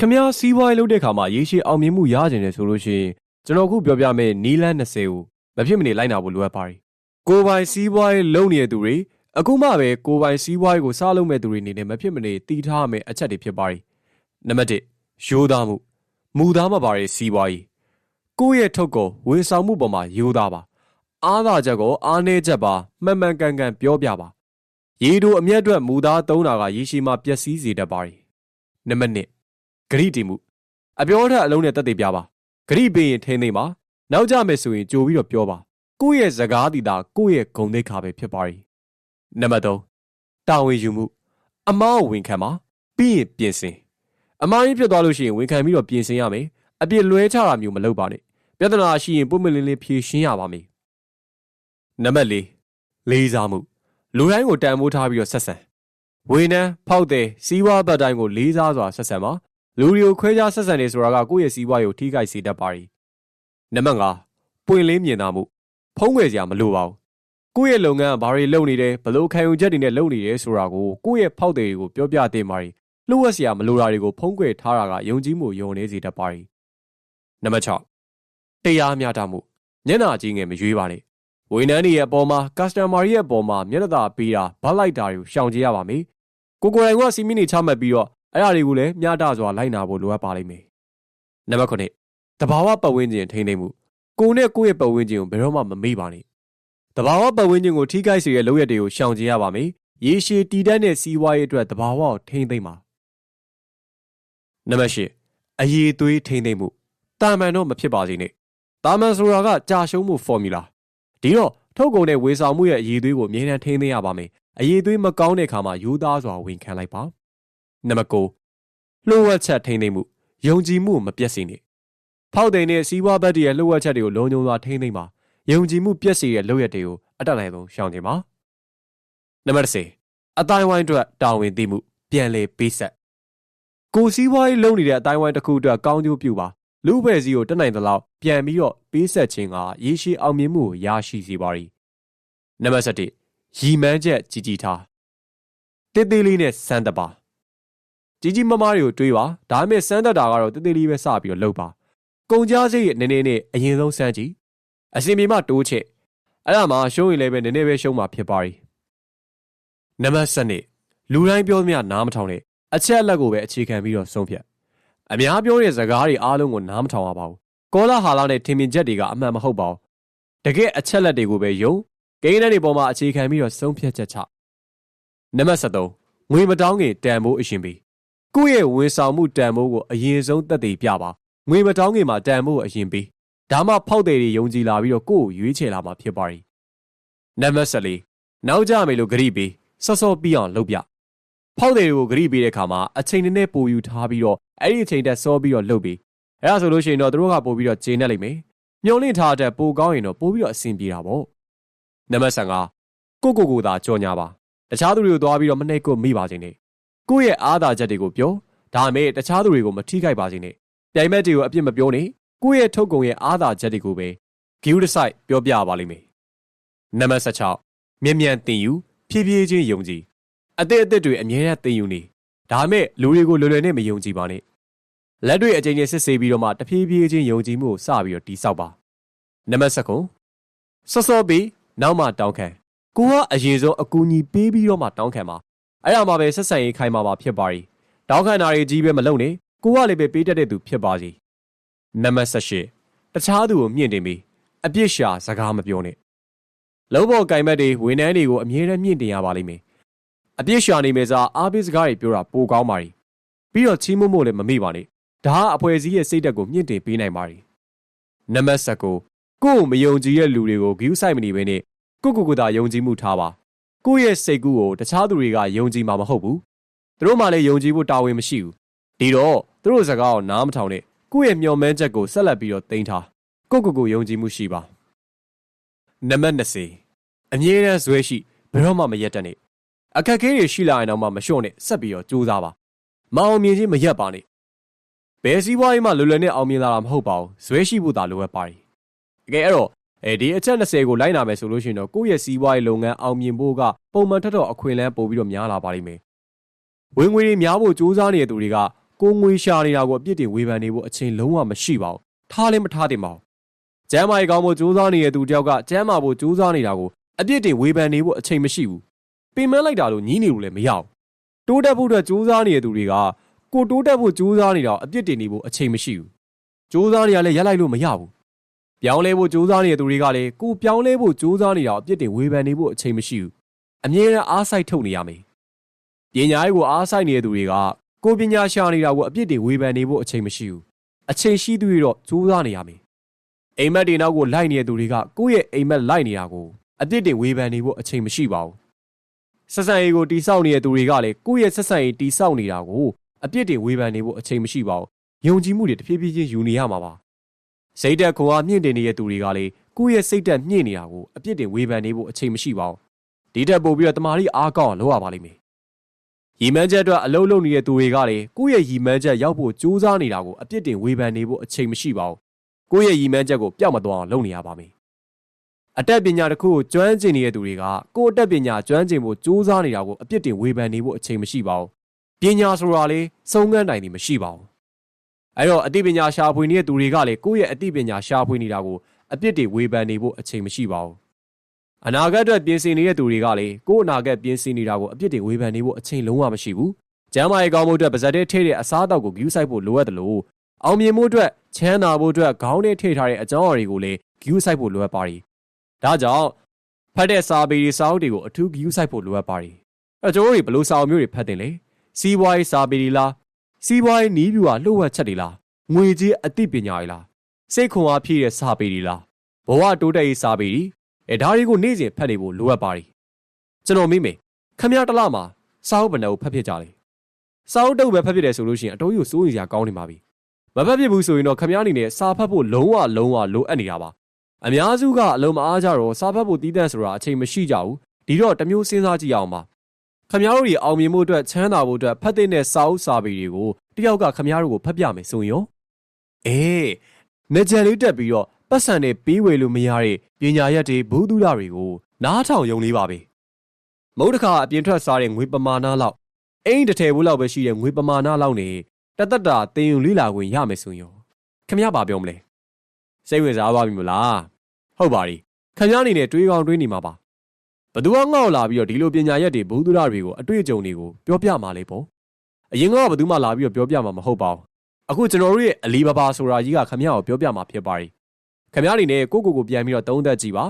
ခမားစီးပွားရေးလုပ်တဲ့ခါမှာရေရှည်အောင်မြင်မှုရကျင်တယ်ဆိုလို့ရှိရင်ကျွန်တော်ခုပြောပြမယ့်နီလန်း20ကိုမဖြစ်မနေလိုက်နာဖို့လိုအပ်ပါတယ်ကိုယ်ပိုင်စီးပွားရေးလုပ်နေတဲ့သူတွေအခုမှပဲကိုယ်ပိုင်စီးပွားရေးကိုစလုပ်မဲ့သူတွေအနေနဲ့မဖြစ်မနေတည်ထားရမယ့်အချက်တွေဖြစ်ပါတယ်နံပါတ်1ရိုးသားမှုမူသားမပါတဲ့စီးပွားရေးကိုယ့်ရဲ့ထုတ်ကိုဝန်ဆောင်မှုပေါ်မှာရိုးသားပါအားသာချက်ကိုအားနည်းချက်ပါမှန်မှန်ကန်ကန်ပြောပြပါရေတို့အမျက်အတွက်မူသားသုံးတာကရေရှည်မှာပျက်စီးစေတတ်ပါတယ်နံပါတ်2 ဂရိတီမှုအပြောထက်အလုံးနဲ့တက်တည်ပြပါဂရိပေးရင်ထင်းသိမ့်ပါနောက်ကြမယ်ဆိုရင်ကြိုပြီးတော့ပြောပါကိုယ့်ရဲ့စကားတီတာကိုယ့်ရဲ့ဂုံသိက္ခာပဲဖြစ်ပါ යි နံပါတ်3တာဝန်ယူမှု အမားကိုဝန်ခံပါပြီးရင်ပြင်ဆင်အမားကြီးဖြစ်သွားလို့ရှိရင်ဝန်ခံပြီးတော့ပြင်ဆင်ရမယ်အပြစ်လွဲချတာမျိုးမလုပ်ပါနဲ့ပြဿနာရှိရင်ပုံမလင်းလင်းဖြေရှင်းရပါမယ်နံပါတ်4လေးစားမှုလူတိုင်းကိုတန်ဖိုးထားပြီးတော့ဆက်ဆံဝေနန်းဖောက်တဲ့စီးပွားဘက်တိုင်းကိုလေးစားစွာဆက်ဆံပါ လူတွေကိုခွဲခြားဆက်ဆံနေဆိုတာကကိုယ့်ရဲ့စီးပွားရေးကိုထိခိုက်စေတတ်ပါ ರಿ ။နံပါတ်5ပွင့်လင်းမြင်သာမှုဖုံးကွယ်စရာမလိုပါဘူး။ကိုယ့်ရဲ့လုပ်ငန်းကဘာတွေလုပ်နေတယ်ဘလို့ခံယူချက်တွေနဲ့လုပ်နေတယ်ဆိုတာကိုကိုယ့်ရဲ့ဖောက်သည်တွေကိုပြောပြသင့်ပါ ರಿ ။လှုပ်ဝက်စရာမလိုတာတွေကိုဖုံးကွယ်ထားတာကယုံကြည်မှုယုံနေစေတတ်ပါ ರಿ ။နံပါတ်6တရားမျှတမှုမျက်နှာကြီးငယ်မရွေးပါနဲ့။ဝန်ထမ်းတွေရဲ့အပေါ်မှာ customer ရဲ့အပေါ်မှာမျက်နှာသာပေးတာဗတ်လိုက်တာတွေကိုရှောင်ကြရပါမယ်။ကိုကိုယ်တိုင်ကစီမင်းတွေချမှတ်ပြီးတော့ အဲ့ဒါတွေကိုလည်းမျှတစွာလိုက်နာဖို့လိုအပ်ပါလိမ့်မယ်နံပါတ်9တဘာဝပတ်ဝန်းကျင်ထိန်းသိမ်းမှုကိုနဲ့ကိုယ့်ရဲ့ပတ်ဝန်းကျင်ကိုဘယ်တော့မှမမေ့ပါနဲ့တဘာဝပတ်ဝန်းကျင်ကိုထိခိုက်စေတဲ့လုပ်ရက်တွေကိုရှောင်ကျဉ်ရပါမယ်ရေရှည်တည်တတ်တဲ့စီးပွားရေးအတွက်တဘာဝကိုထိန်းသိမ်းပါနံပါတ်10အရေးသွေးထိန်းသိမ်းမှုတာမန်တော့မဖြစ်ပါစေနဲ့တာမန်ဆိုတာကကြာရှုံးမှု formula ဒီတော့ထုတ်ကုန်တဲ့ဝေဆောင်မှုရဲ့အရေးသွေးကိုအမြဲတမ်းထိန်းသိမ်းရပါမယ်အရေးသွေးမကောင်းတဲ့အခါမှာယူသားစွာဝန်ခံလိုက်ပါ နံပါတ်9လှုပ်ဝက်ချက်ထိန်းသိမ်းမှုယုံကြည်မှုမပြတ်စေနဲ့ဖောက်တဲ့နဲ့စီးပွားဘက်တရဲ့လှုပ်ဝက်ချက်တွေကိုလုံးဝစွာထိန်းသိမ်းပါယုံကြည်မှုပြည့်စေတဲ့လုပ်ရက်တွေကိုအတက်နိုင်ဆုံးရှောင်ကျင်ပါနံပါတ်10အတိုင်းဝိုင်းအတွက်တာဝန်သိမှုပြန်လေပေးဆက်ကိုစည်းဝါးရေးလုပ်နေတဲ့အတိုင်းဝိုင်းတစ်ခုအတွက်ကောင်းကျိုးပြုပါလူ့ဘယ်စီကိုတက်နိုင်သလောက်ပြန်ပြီးတော့ပေးဆက်ခြင်းကရေရှည်အောင်မြင်မှုကိုရရှိစေပါ යි နံပါတ်7ရီမန်းချက်ကြီးကြီးထားတေးသေးလေးနဲ့စမ်းတပါ ကြီးကြီးမမတွေကိုတွေးပါဒါပေမဲ့စမ်းတတ်တာကတော့တေးသေးလေးပဲစပြီးတော့လုပ်ပါကုန်ကြစိတ်ရဲ့နည်းနည်းနဲ့အရင်ဆုံးစမ်းကြည့်အစင်ပြေမှတိုးချက်အဲ့ဒါမှရှုံးရင်လည်းပဲနည်းနည်းပဲရှုံးမှာဖြစ်ပါ යි နံပါတ်7လူတိုင်းပြောသမျှနားမထောင်နဲ့အချက်အလက်ကိုပဲအခြေခံပြီးတော့ဆုံးဖြတ်အများပြောတဲ့စကားတွေအားလုံးကိုနားမထောင်ရပါဘူးကောလာဟာလာနဲ့ထင်မြင်ချက်တွေကအမှန်မဟုတ်ပါဘူးတကယ်အချက်လက်တွေကိုပဲယုံကိန်းတဲ့တွေပေါ်မှာအခြေခံပြီးတော့ဆုံးဖြတ်ချက်ချနံပါတ်73ငွေမတောင်းခင်တန်ဖိုးအရှင်ပေး ကိုယ့်ရဲ့ဝန်ဆောင်မှုတန်ဖိုးကိုအရင်ဆုံးသက်သေပြပါငွေမတောင်းခင်မှာတန်ဖိုးအရင်ပေးဒါမှဖောက်တယ်တွေယုံကြည်လာပြီးတော့ကိုယ့်ကိုရွေးချယ်လာမှာဖြစ်ပါ යි နံပါတ်14နောက်ကြမယ်လို့ဂရိပေးစောစောပြီးအောင်လုပ်ပြဖောက်တယ်တွေကိုဂရိပေးတဲ့အခါမှာအချိန်နဲ့နဲ့ပိုယူထားပြီးတော့အဲ့ဒီအချိန်တက်စောပြီးတော့လုပ်ပြီးအဲ့ဒါဆိုလို့ရှိရင်တော့သူတို့ကပို့ပြီးတော့ဂျင်းနေလိမ့်မယ်မျောလင့်ထားတဲ့ပိုကောင်းရင်တော့ပို့ပြီးတော့အဆင်ပြေတာပေါ့နံပါတ်15ကိုကိုကိုသာကြော်ညာပါတခြားသူတွေကိုသွားပြီးတော့မနှိပ်ကိုမိပါစေနဲ့ ကိုယ့်ရဲ့အားသာချက်တွေကိုပြောဒါမဲ့တခြားသူတွေကိုမထိခိုက်ပါစေနဲ့ပြိုင်ဘက်တွေကိုအပြစ်မပြောနဲ့ကိုယ့်ရဲ့ထုတ်ကုန်ရဲ့အားသာချက်တွေကိုပဲ give the site ပြောပြပါလိမ့်မယ်နံပါတ်16မြ мян တင်ယူဖြည်းဖြည်းချင်းယုံကြည်အသစ်အသစ်တွေအမြဲတမ်းတင်ယူနေဒါမဲ့လူတွေကိုလွယ်လွယ်နဲ့မယုံကြည်ပါနဲ့လက်တွေအကြိမ်ကြိမ်စစ်ဆေးပြီးတော့မှတဖြည်းဖြည်းချင်းယုံကြည်မှုကိုစပြီးတော့တိဆောက်ပါနံပါတ်7စောစောပြီးနောက်မှတောင်းခံကိုကအရင်ဆုံးအကူအညီပေးပြီးတော့မှတောင်းခံပါ အဲ့ဒါမှပဲဆက်ဆံရေးခိုင်မာမှာဖြစ်ပါရီတောက်ခံနာရီကြီးပဲမလုံနဲ့ကိုကလည်းပဲပေးတတ်တဲ့သူဖြစ်ပါစီနံပါတ်18တခြားသူကိုမြင့်တင်ပြီးအပြစ်ရှာစကားမပြောနဲ့လုံးဘော်ကင်မက်တွေဝန်ထမ်းတွေကိုအမြဲတမ်းမြင့်တင်ရပါလိမ့်မယ်အပြစ်ရှာနေမယ်စားအားပေးစကားတွေပြောတာပိုကောင်းပါရီပြီးတော့ချီးမွမ်းဖို့လည်းမမေ့ပါနဲ့ဒါကအဖွဲ့အစည်းရဲ့စိတ်ဓာတ်ကိုမြင့်တင်ပေးနိုင်ပါရီနံပါတ်19ကိုယ်မယုံကြည်တဲ့လူတွေကိုဂရုစိုက်မနေဘဲနဲ့ကိုကိုကသာယုံကြည်မှုထားပါ ကိုရဲ့စိတ်ကူးကိုတခြားသူတွေကယုံကြည်မှာမဟုတ်ဘူးသူတို့မှလည်းယုံကြည်ဖို့တာဝန်မရှိဘူးဒီတော့သူတို့စကားကိုနားမထောင်နဲ့ကိုယ့်ရဲ့မျှော်မှန်းချက်ကိုဆက်လက်ပြီးတော့တင်ထားကိုကိုကိုယုံကြည်မှုရှိပါနံပါတ်20အမြဲတမ်းဇွဲရှိဘယ်တော့မှမရက်တတ်နဲ့အခက်အခဲတွေရှိလာရင်တော့မှမလျှော့နဲ့ဆက်ပြီးတော့ကြိုးစားပါမအောင်မြင်ခြင်းမရက်ပါနဲ့ဘယ်စည်းဝါးရေးမှလွယ်လွယ်နဲ့အောင်မြင်လာတာမဟုတ်ပါဘူးဇွဲရှိဖို့သာလိုအပ်ပါတယ်အကယ်အဲ့တော့ အဲဒီအချက်20ကိုလိုက်နာမယ်ဆိုလို့ရှိရင်တော့ကိုယ့်ရဲ့စီးပွားရေးလုပ်ငန်းအောင်မြင်ဖို့ကပုံမှန်ထက်တော့အခွင့်အလမ်းပို့ပြီးတော့များလာပါလိမ့်မယ်ဝင်ငွေတွေများဖို့စူးစမ်းနေတဲ့သူတွေကကိုငွေရှာနေတာကိုအပြစ်တင်ဝေဖန်နေဖို့အချိန်လုံးဝမရှိပါဘူးထားလည်းမထားတင်ပါဘူးကျမ်းမာရေးကောင်းဖို့ကြိုးစားနေတဲ့သူတယောက်ကကျမ်းမာဖို့ကြိုးစားနေတာကိုအပြစ်တင်ဝေဖန်နေဖို့အချိန်မရှိဘူးပင်မလိုက်တာလို့ညင်းနေလို့လည်းမရဘူးတိုးတက်ဖို့အတွက်ကြိုးစားနေတဲ့သူတွေကကိုတိုးတက်ဖို့ကြိုးစားနေတာကိုအပြစ်တင်နေဖို့အချိန်မရှိဘူးကြိုးစားနေရလဲရက်လိုက်လို့မရဘူး ပြောင်းလဲဖို့ကြိုးစားနေတဲ့သူတွေကလည်းကိုပြောင်းလဲဖို့ကြိုးစားနေတာကိုအပြစ်တင်ဝေဖန်နေဖို့အချိန်မရှိဘူးအမြဲတမ်းအားစိုက်ထုတ်နေရမယ်ပညာရေးကိုအားစိုက်နေတဲ့သူတွေကကိုပညာရှာနေတာကိုအပြစ်တင်ဝေဖန်နေဖို့အချိန်မရှိဘူးအချိန်ရှိသူတွေတော့ကြိုးစားနေရမယ်အိမ်မက်တွေနောက်ကိုလိုက်နေတဲ့သူတွေကကိုယ့်ရဲ့အိမ်မက်လိုက်နေတာကိုအပြစ်တင်ဝေဖန်နေဖို့အချိန်မရှိပါဘူးဆက်ဆံရေးကိုတိဆောက်နေတဲ့သူတွေကလည်းကိုယ့်ရဲ့ဆက်ဆံရေးတိဆောက်နေတာကိုအပြစ်တင်ဝေဖန်နေဖို့အချိန်မရှိပါဘူးယုံကြည်မှုတွေတဖြည်းဖြည်းချင်းယူနေရမှာပါ စိတ်တက်ခွန်အားမြင့်တင်နေတဲ့သူတွေကလည်းကိုယ့်ရဲ့စိတ်တက်မြင့်နေတာကိုအပြစ်တင်ဝေဖန်နေဖို့အချိန်မရှိပါဘူးဒီတက်ပို့ပြီးတော့တမာရီအားကောင်းအောင်လုပ်ရပါလိမ့်မယ်ရီမန်းချက်အတွက်အလုံးလုံးနေတဲ့သူတွေကလည်းကိုယ့်ရဲ့ရီမန်းချက်ရောက်ဖို့ကြိုးစားနေတာကိုအပြစ်တင်ဝေဖန်နေဖို့အချိန်မရှိပါဘူးကိုယ့်ရဲ့ရီမန်းချက်ကိုပျောက်မသွားအောင်လုပ်နေရပါမယ်အတက်ပညာတစ်ခုကိုကျွမ်းကျင်နေတဲ့သူတွေကကိုယ့်အတက်ပညာကျွမ်းကျင်ဖို့ကြိုးစားနေတာကိုအပြစ်တင်ဝေဖန်နေဖို့အချိန်မရှိပါဘူးပညာဆိုတာလေစုံကန်းနိုင်တယ်မရှိပါဘူး အဲ့တော့အသိပညာရှာဖွေနေတဲ့သူတွေကလည်းကိုယ့်ရဲ့အသိပညာရှာဖွေနေတာကိုအပြစ်တွေဝေဖန်နေဖို့အချိန်မရှိပါဘူးအနာဂတ်အတွက်ပြင်ဆင်နေတဲ့သူတွေကလည်းကိုယ့်အနာဂတ်ပြင်ဆင်နေတာကိုအပြစ်တွေဝေဖန်နေဖို့အချိန်လုံးဝမရှိဘူးကျမ်းမာရေးကောင်းဖို့အတွက်ပါဇက်တဲ့ထိတဲ့အစားအသောက်ကိုဂယူးဆိုင်ဖို့လိုအပ်တယ်လို့အောင်မြင်မှုအတွက်ချမ်းသာဖို့အတွက်ခေါင်းထဲထိထားတဲ့အကြောင်းအရာတွေကိုလည်းဂယူးဆိုင်ဖို့လိုအပ်ပါတယ်ဒါကြောင့်ဖတ်တဲ့စာပေတွေစာအုပ်တွေကိုအထူးဂယူးဆိုင်ဖို့လိုအပ်ပါတယ်အဲကျွန်တော်တို့ဘယ်လိုစာအုပ်မျိုးတွေဖတ်တင်လဲစီးပွားရေးစာပေတွေလား စီးပွားရေးနီးပြူဟာလှုပ်ဝက်ချက်တွေလားငွေကြေးအသိပညာတွေလားစိတ်ခွန်အားဖြည့်တဲ့စာပေတွေလားဘဝတိုးတက်ရေးစာပေတွေအဲဒါတွေကိုနေ့စဉ်ဖတ်နေဖို့လိုအပ်ပါတယ်ကျွန်တော်မိမေခမရတလမှာစာအုပ်ဘယ်နှအုပ်ဖတ်ဖြစ်ကြလဲစာအုပ်တုပ်ပဲဖတ်ဖြစ်တယ်ဆိုလို့ရှိရင်အတော်ကြီးစိုးရိမ်စရာကောင်းနေပါပြီမဖတ်ဖြစ်ဘူးဆိုရင်တော့ခမရအနေနဲ့စာဖတ်ဖို့လုံးဝလုံးဝလိုအပ်နေတာပါအများစုကအလုံးမအားကြတော့စာဖတ်ဖို့တီးတန့်ဆိုတာအချိန်မရှိကြဘူးဒီတော့တမျိုးစဉ်းစားကြည့်အောင်ပါ ခမရတို့တွေအောင်မြင်မှုအတွက်ချမ်းသာဖို့အတွက်ဖတ်တဲ့စာအုပ်စာပေတွေကိုတယောက်ကခမရတို့ကိုဖတ်ပြမယ်ဆိုရင်ရောအေးနေကြလေးတက်ပြီးတော့ပတ်စံနဲ့ပေးဝေလို့မရတဲ့ပညာရက်တွေဘုသူဒတွေကိုနားထောင်ယုံလေးပါပဲမုတ်တခါအပြင်ထွက်စားတဲ့ငွေပမာဏလောက်အိမ်တစ်ထည်ဘူးလောက်ပဲရှိတဲ့ငွေပမာဏလောက်နဲ့တသက်တာတင်ယူလေးလာခွင့်ရမယ်ဆိုရင်ခမရပါပြောမလဲစိတ်ဝင်စားပါပြီမလားဟုတ်ပါပြီခမရအနေနဲ့တွေးကောင်းတွေးနေမှာပါ ဘသူကငေါ့လာပြီးတော့ဒီလိုပညာရက်တွေဘုသူဒတွေကိုအတွေ့အကြုံတွေကိုပြောပြမှာလေပေါ့အရင်ကဘသူမှလာပြီးတော့ပြောပြမှာမဟုတ်ပါဘူးအခုကျွန်တော်တို့ရဲ့အလီဘာဘာဆိုတာကြီးကခမရကိုပြောပြမှာဖြစ်ပါတယ်ခမရအနေနဲ့ကိုကိုကိုပြန်ပြီးတော့သုံးသက်ကြည့်ပါ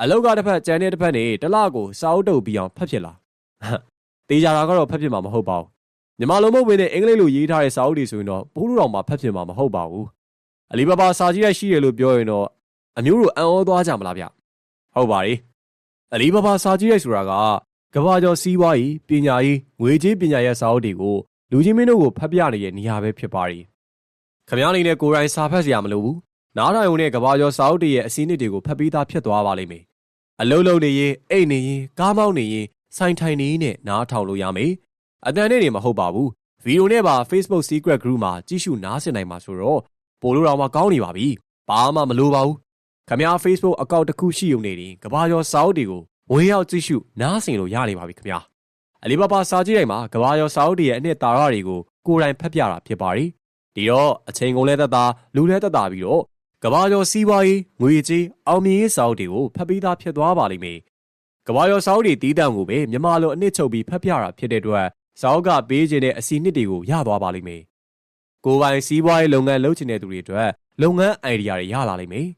အလောက်ကတစ်ဖက်ကျန်တဲ့တစ်ဖက်နေတလကိုစာအုပ်တုပ်ပြီးအောင်ဖတ်ဖြစ်လာတေးကြတာကတော့ဖတ်ဖြစ်မှာမဟုတ်ပါဘူးမြန်မာလိုမဟုတ်ဘဲနဲ့အင်္ဂလိပ်လိုရေးထားတဲ့စာအုပ်တွေဆိုရင်တော့ဘိုးလူတော်မှာဖတ်ဖြစ်မှာမဟုတ်ပါဘူးအလီဘာဘာစာကြီးရိုက်ရှိတယ်လို့ပြောရင်တော့အမျိုးတို့အံ့ဩသွားကြမလားဗျဟုတ်ပါ रे အလီဘာဘာစာကြီးရိုက်ဆိုတာကကဘာကျော်စီးပွားရေးပညာရေးငွေကြေးပညာရေးစာအုပ်တွေကိုလူချင်းမင်းတို့ကိုဖတ်ပြနေတဲ့နေရာပဲဖြစ်ပါ रे ခမ ्या အနေနဲ့ကိုယ်တိုင်စာဖတ်စရာမလိုဘူးနားထောင်ုံနဲ့ကဘာကျော်စာအုပ်တွေရဲ့အစည်းအနစ်တွေကိုဖတ်ပြီးသားဖြစ်သွားပါလိမ့်မယ်အလုံးလုံးနေရင်အိတ်နေရင်ကားမောင်းနေရင်ဆိုင်ထိုင်နေနဲ့နားထောင်လို့ရမယ်အတန်နဲ့နေမဟုတ်ပါဘူးဗီဒီယိုနဲ့ပါ Facebook Secret Group မှာကြည့်ရှုနားဆင်နိုင်မှာဆိုတော့ပို့လို့တော့မှကောင်းနေပါပြီဘာမှမလိုပါဘူး ခမ ्या Facebook အကောင့်တစ်ခုရှိုံနေရင်ကဘာကျော်စာအုပ်တွေကိုဝင်ရောက်ကြည့်ရှုနားဆင်လို့ရနေပါပြီခမ ्या အလီဘာဘာစာကြည့်တိုင်းမှာကဘာကျော်စာအုပ်တွေရဲ့အနှစ်သာရတွေကိုကိုယ်တိုင်ဖတ်ပြတာဖြစ်ပါတယ်ဒီတော့အချိန်ကုန်လဲသက်သာလူလဲသက်သာပြီးတော့ကဘာကျော်စီးပွားရေးငွေကြေးအောင်မြင်ရေးစာအုပ်တွေကိုဖတ်ပြီးသားဖြစ်သွားပါလိမ့်မယ်ကဘာကျော်စာအုပ်တွေတီးတန့်ကိုပဲမြန်မာလိုအနှစ်ချုပ်ပြီးဖတ်ပြတာဖြစ်တဲ့အတွက်စာအုပ်ကပေးခြင်းတဲ့အစီအနှစ်တွေကိုရသွားပါလိမ့်မယ်ကိုပိုင်စီးပွားရေးလုပ်ငန်းလုပ်ချင်တဲ့သူတွေအတွက်လုပ်ငန်းအိုင်ဒီယာတွေရလာလိမ့်မယ်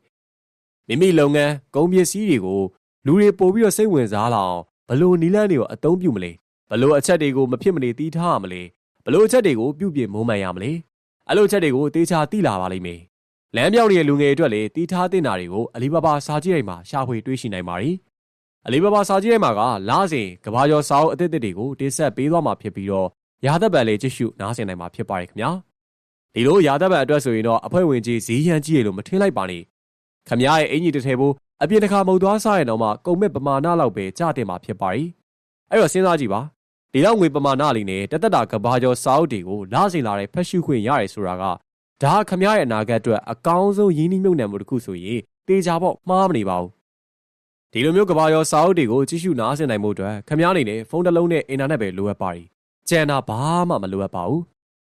မိမိလုပ်ငန်းကုန်ပစ္စည်းတွေကိုလူတွေပို့ပြီးတော့စိတ်ဝင်စားလာအောင်ဘလို့နီလန်းတွေကိုအသုံးပြုမလဲဘလို့အချက်တွေကိုမဖြစ်မနေတီးထားရမလဲဘလို့အချက်တွေကိုပြုပြင်မုံမှန်ရမလဲအဲ့လိုအချက်တွေကိုတေချာသိလာပါလိမ့်မယ်လမ်းပြောင်းနေတဲ့လူငယ်အတွက်လည်းတီးထားတင်တာတွေကိုအလီဘာဘာစာကြည့်တိုင်းမှာရှာဖွေတွေ့ရှိနိုင်ပါတယ်အလီဘာဘာစာကြည့်တိုင်းမှာကလာစဉ်ကဘာကျော်စာအုပ်အသစ်သစ်တွေကိုတင်ဆက်ပေးသွားမှာဖြစ်ပြီးတော့ရာသက်ပံလေးကြည့်ရှုနားဆင်နိုင်မှာဖြစ်ပါတယ်ခင်ဗျာဒီလိုရာသက်ပံအတွက်ဆိုရင်တော့အဖွဲ့ဝင်ကြီးဈေးရန်ကြီးရလို့မထင်လိုက်ပါနဲ့ ခင်ဗျားရဲ့အင်ကြီးတစ်ထည်ဖို့အပြင်တစ်ခါမုတ်သွားစားရင်တော့မှကုန်မဲ့ပမာဏလောက်ပဲကြတင်မှာဖြစ်ပါတယ်အဲ့တော့စဉ်းစားကြည့်ပါဒီလောက်ငွေပမာဏလေးနဲ့တသက်တာကဘာကျော်စာအုပ်တွေကိုလာစီလာတဲ့ဖက်ရှုခွင့်ရတယ်ဆိုတာကဒါခမရရဲ့အနာဂတ်အတွက်အကောင်းဆုံးရင်းနှီးမြှုပ်နှံမှုတစ်ခုဆိုရင်တေချာပေါ့မှားမနေပါဘူးဒီလိုမျိုးကဘာရောစာအုပ်တွေကိုကြည့်ရှုနားဆင်နိုင်မှုအတွက်ခမရအနေနဲ့ဖုန်းတစ်လုံးနဲ့အင်တာနက်ပဲလိုအပ်ပါတယ်ကျန်တာဘာမှမလိုအပ်ပါဘူး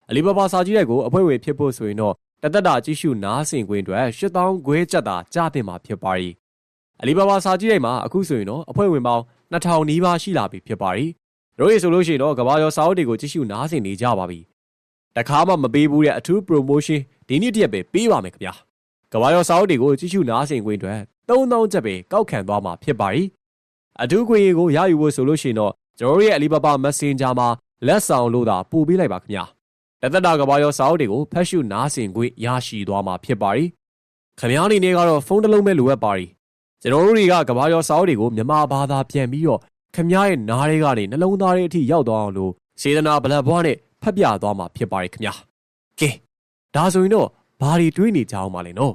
အလီဘာဘာစာကြီးတဲ့ကိုအဖွဲ့ဝင်ဖြစ်ဖို့ဆိုရင်တော့ တသက်တာကြီးရှုနားဆင်ခွင့်အတွက်8000ခွဲကျပ်သာကြားတင်မှာဖြစ်ပါရီအလီဘာဘာစာကြီးတဲ့မှာအခုဆိုရင်တော့အဖွဲ့ဝင်ပေါင်း2000နီးပါးရှိလာပြီဖြစ်ပါရီတို့ရဆိုလို့ရှိရင်တော့ကဘာရောစာအုပ်တွေကိုကြီးရှုနားဆင်နေကြပါပြီတခါမှမပေးဘူးတဲ့အထူး promotion ဒီနေ့တရက်ပဲပေးပါမယ်ခင်ဗျာကဘာရောစာအုပ်တွေကိုကြီးရှုနားဆင်ခွင့်အတွက်3000ကျပ်ပဲကောက်ခံသွားမှာဖြစ်ပါရီအထူးခွင့်ရေးကိုရယူဖို့ဆိုလို့ရှိရင်တော့ကျွန်တော်တို့ရဲ့အလီဘာဘာ Messenger မှာလက်ဆောင်လို့သာပို့ပေးလိုက်ပါခင်ဗျာ တသက်တာကဘာရောစာအုပ်တွေကိုဖတ်ရှုနားဆင်ခွင့်ရရှိသွားမှာဖြစ်ပါရီခင်ဗျားအနေနဲ့ကတော့ဖုန်းတစ်လုံးပဲလိုအပ်ပါရီကျွန်တော်တို့တွေကကဘာရောစာအုပ်တွေကိုမြန်မာဘာသာပြန်ပြီးတော့ခင်ဗျားရဲ့နားတွေကနေနှလုံးသားတွေအထိရောက်သွားအောင်လို့စေတနာဗလက်ဘွားနဲ့ဖတ်ပြသွားမှာဖြစ်ပါရီခင်ဗျာကဲဒါဆိုရင်တော့ဘာတွေတွေးနေကြအောင်ပါလဲနော်